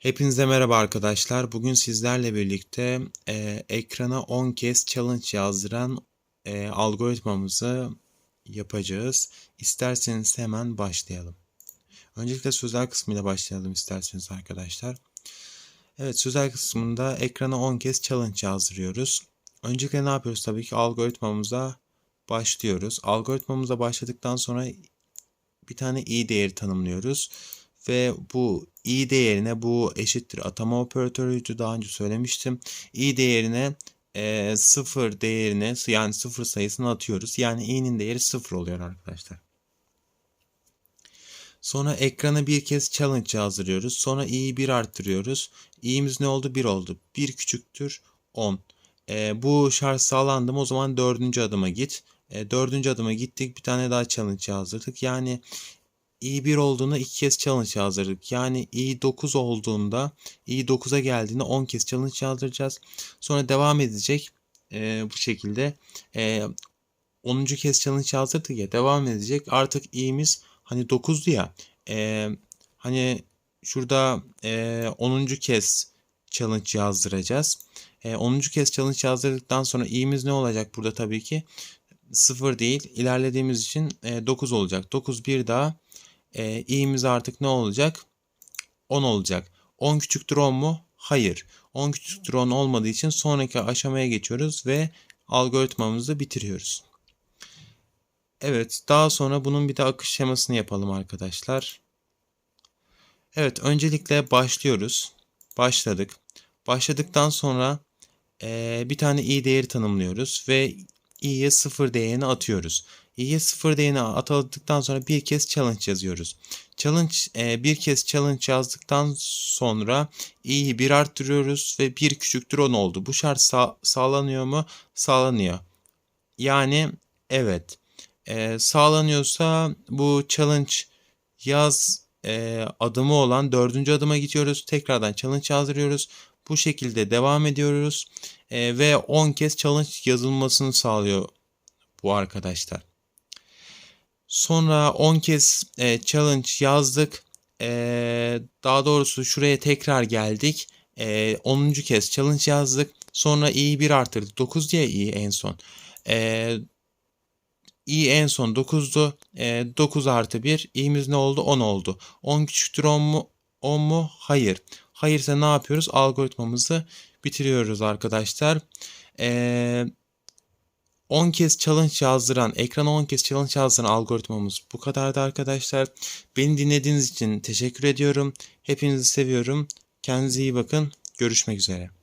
Hepinize merhaba arkadaşlar. Bugün sizlerle birlikte e, ekrana 10 kez challenge yazdıran e, algoritmamızı yapacağız. İsterseniz hemen başlayalım. Öncelikle sözel kısmıyla başlayalım isterseniz arkadaşlar. Evet sözel kısmında ekrana 10 kez challenge yazdırıyoruz. Öncelikle ne yapıyoruz? Tabii ki algoritmamıza başlıyoruz. Algoritmamıza başladıktan sonra bir tane i değeri tanımlıyoruz ve bu i değerine bu eşittir atama operatörüydü daha önce söylemiştim. i değerine e, sıfır değerine yani sıfır sayısını atıyoruz. Yani i'nin değeri sıfır oluyor arkadaşlar. Sonra ekrana bir kez challenge yazdırıyoruz. Sonra i'yi 1 arttırıyoruz. i'miz ne oldu? 1 oldu. 1 küçüktür 10. E, bu şart sağlandı mı o zaman dördüncü adıma git. E, dördüncü adıma gittik. Bir tane daha challenge yazdırdık. Yani i1 olduğunda iki kez challenge yazdırdık. Yani i9 olduğunda i9'a geldiğinde 10 kez challenge yazdıracağız. Sonra devam edecek e, bu şekilde. E, 10. kez challenge yazdırdık ya devam edecek. Artık i'miz hani 9'du ya. E, hani şurada e, 10. kez challenge yazdıracağız. E, 10. kez challenge yazdırdıktan sonra i'miz ne olacak burada tabii ki? 0 değil. İlerlediğimiz için e, 9 olacak. 9 bir daha e, i'miz artık ne olacak? 10 olacak. 10 küçüktür 10 mu? Hayır. 10 küçüktür 10 olmadığı için sonraki aşamaya geçiyoruz ve algoritmamızı bitiriyoruz. Evet, daha sonra bunun bir de akış şemasını yapalım arkadaşlar. Evet, öncelikle başlıyoruz. Başladık. Başladıktan sonra e, bir tane i değeri tanımlıyoruz ve i'ye 0 değerini atıyoruz. İ'ye 0 değerini atadıktan sonra bir kez challenge yazıyoruz. Challenge e, bir kez challenge yazdıktan sonra i'yi 1 arttırıyoruz ve 1 küçüktür 10 oldu. Bu şart sağ, sağlanıyor mu? Sağlanıyor. Yani evet. E, sağlanıyorsa bu challenge yaz e, adımı olan dördüncü adıma gidiyoruz. Tekrardan challenge yazdırıyoruz. Bu şekilde devam ediyoruz. E, ve 10 kez challenge yazılmasını sağlıyor bu arkadaşlar. Sonra 10 kez e, challenge yazdık. E, daha doğrusu şuraya tekrar geldik. E, 10. kez challenge yazdık. Sonra i'yi 1 arttırdık. 9 diye i en son. E, i en son 9'du. E, 9 artı 1. i'miz ne oldu? 10 oldu. 10 küçüktür 10 mu? 10 mu? Hayır. Hayırsa ne yapıyoruz? Algoritmamızı bitiriyoruz arkadaşlar. Ee, 10 kez challenge yazdıran, ekrana 10 kez challenge yazdıran algoritmamız bu kadardı arkadaşlar. Beni dinlediğiniz için teşekkür ediyorum. Hepinizi seviyorum. Kendinize iyi bakın. Görüşmek üzere.